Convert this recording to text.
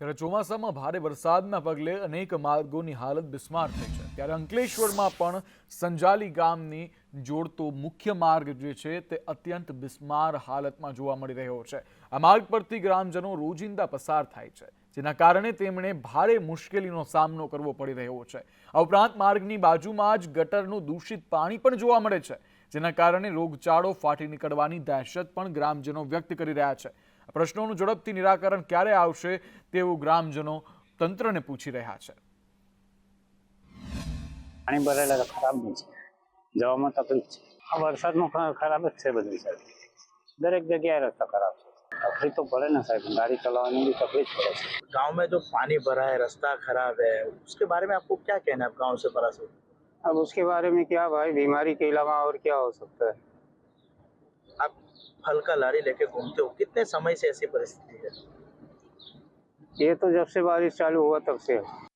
ત્યારે ચોમાસામાં ભારે વરસાદના પગલે અનેક માર્ગોની હાલત બિસ્માર થઈ છે. ત્યારે અંકલેશ્વરમાં પણ સંજાલી ગામની જોડતો મુખ્ય માર્ગ જે છે તે અત્યંત બિસ્માર હાલતમાં જોવા મળી રહ્યો છે. આ માર્ગ પરથી ગ્રામજનો રોજિંદા પસાર થાય છે, જેના કારણે તેમણે ભારે મુશ્કેલીનો સામનો કરવો પડી રહ્યો છે. આ ઉપરાંત માર્ગની બાજુમાં જ ગટરનું દૂષિત પાણી પણ જોવા મળે છે, જેના કારણે રોગચાળો ફાટી નીકળવાની દહેશત પણ ગ્રામજનો વ્યક્ત કરી રહ્યા છે. પ્રશ્નોનું ઝડપથી નિરાકરણ ક્યારે આવશે તેવું ગ્રામજનો તંત્રને પૂછી રહ્યા છે પાણી ભરાયેલા તો ખરાબ નહીં છે જવામાં તકલીફ છે આ વરસાદમાં ખ- ખરાબ જ છે બધું સાહેબ દરેક જગ્યાએ રસ્તા ખરાબ છે તકલીફ તો પડે ને સાહેબ ગાડી ચલાવવાની બી તકલીફ પડે છે गांव में जो पानी भरा है रास्ता खराब है उसके बारे में आपको क्या कहना है आप गांव से परास हो अब उसके बारे में क्या भाई बीमारी के अलावा और क्या हो सकता है आप फल का लारी लेके घूमते हो कितने समय से ऐसी परिस्थिति है ये तो जब से बारिश चालू हुआ तब से है